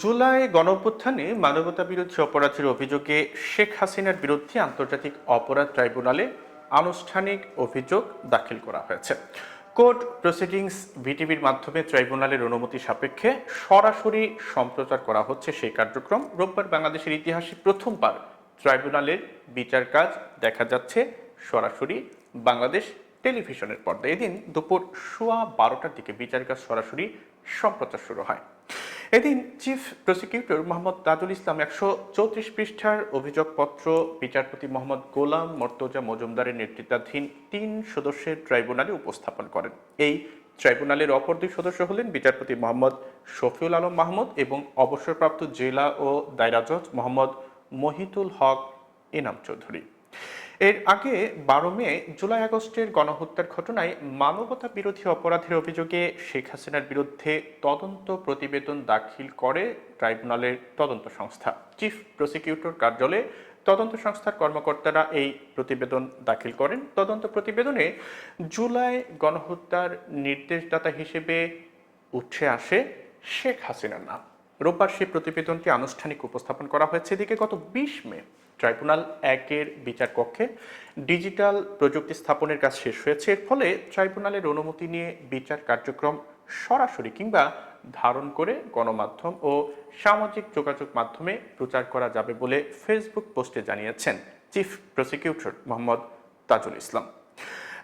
জুলাই গণঅভ্যুত্থানে মানবতা বিরোধী অপরাধের অভিযোগে শেখ হাসিনার বিরুদ্ধে আন্তর্জাতিক অপরাধ ট্রাইব্যুনালে আনুষ্ঠানিক অভিযোগ দাখিল করা হয়েছে। কোর্ট প্রসিডিংস ভিটিভির মাধ্যমে ট্রাইব্যুনালের অনুমতি সাপেক্ষে সরাসরি সম্প্রচার করা হচ্ছে সেই কার্যক্রম। রোববার বাংলাদেশের ইতিহাসে প্রথমবার ট্রাইব্যুনালের বিচার কাজ দেখা যাচ্ছে সরাসরি বাংলাদেশ টেলিভিশনের পর্দায়। এদিন দুপুর সোয়া বারোটার দিকে বিচার কাজ সরাসরি সম্প্রচার শুরু হয়। এদিন চিফ প্রসিকিউটর মোহাম্মদ তাজুল ইসলাম একশো চৌত্রিশ পৃষ্ঠার অভিযোগপত্র, বিচারপতি মোহাম্মদ গোলাম মর্তজা মজুমদারের নেতৃত্বাধীন তিন সদস্যের ট্রাইব্যুনালে উপস্থাপন করেন। এই ট্রাইব্যুনালের অপর দুই সদস্য হলেন বিচারপতি মোহাম্মদ শফিউল আলম মাহমুদ এবং অবসরপ্রাপ্ত জেলা ও দায়রা জজ মোহাম্মদ মহিতুল হক এনাম চৌধুরী। এর আগে বারো মে, জুলাই আগস্টের গণহত্যার ঘটনায় মানবতা বিরোধী অপরাধের অভিযোগে শেখ হাসিনার বিরুদ্ধে তদন্ত প্রতিবেদন দাখিল করে ট্রাইব্যুনালের তদন্ত সংস্থা। চিফ প্রসিকিউটর কার্যালয়ে তদন্ত সংস্থার কর্মকর্তারা এই প্রতিবেদন দাখিল করেন। তদন্ত প্রতিবেদনে জুলাই গণহত্যার নির্দেশদাতা হিসেবে উঠে আসে শেখ হাসিনার নাম। রোববার সেই প্রতিবেদনটি আনুষ্ঠানিক উপস্থাপন করা হয়েছে। এদিকে গত বিশ মে ট্রাইব্যুনাল একের বিচার কক্ষে ডিজিটাল প্রযুক্তি স্থাপনের কাজ শেষ হয়েছে। এর ফলে ট্রাইব্যুনালের অনুমতি নিয়ে বিচার কার্যক্রম সরাসরি কিংবা ধারণ করে গণমাধ্যম ও সামাজিক যোগাযোগ মাধ্যমে প্রচার করা যাবে বলে ফেসবুক পোস্টে জানিয়েছেন চিফ প্রসিকিউটর মোহাম্মদ তাজুল ইসলাম।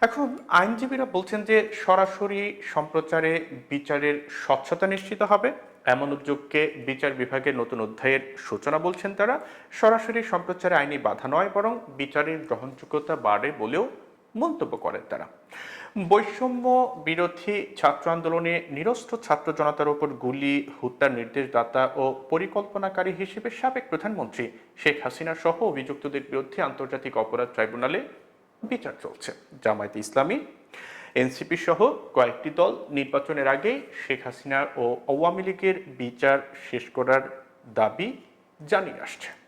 এখন আইনজীবীরা বলছেন যে সরাসরি সম্প্রচারে বিচারের স্বচ্ছতা নিশ্চিত হবে। এমন উদ্যোগকে বিচার বিভাগের নতুন অধ্যায়ের সূচনা বলছেন তারা। সরাসরি সম্প্রচারে আইনি বাধা নয়, বরং বিচারের গ্রহণযোগ্যতা বাড়ে বলেও মন্তব্য করেন তারা। বৈষম্য বিরোধী ছাত্র আন্দোলনে নিরস্ত্র ছাত্র জনতার উপর গুলি, হত্যার নির্দেশদাতা ও পরিকল্পনাকারী হিসেবে সাবেক প্রধানমন্ত্রী শেখ হাসিনা সহ অভিযুক্তদের বিরুদ্ধে আন্তর্জাতিক অপরাধ ট্রাইব্যুনালে বিচার চলছে। জামায়াতে ইসলামী এনসিপি সহ কয়েকটি দল নির্বাচনের আগে শেখ হাসিনা ও আওয়ামী লীগের বিচার শেষ করার দাবি জানিয়ে আসছে।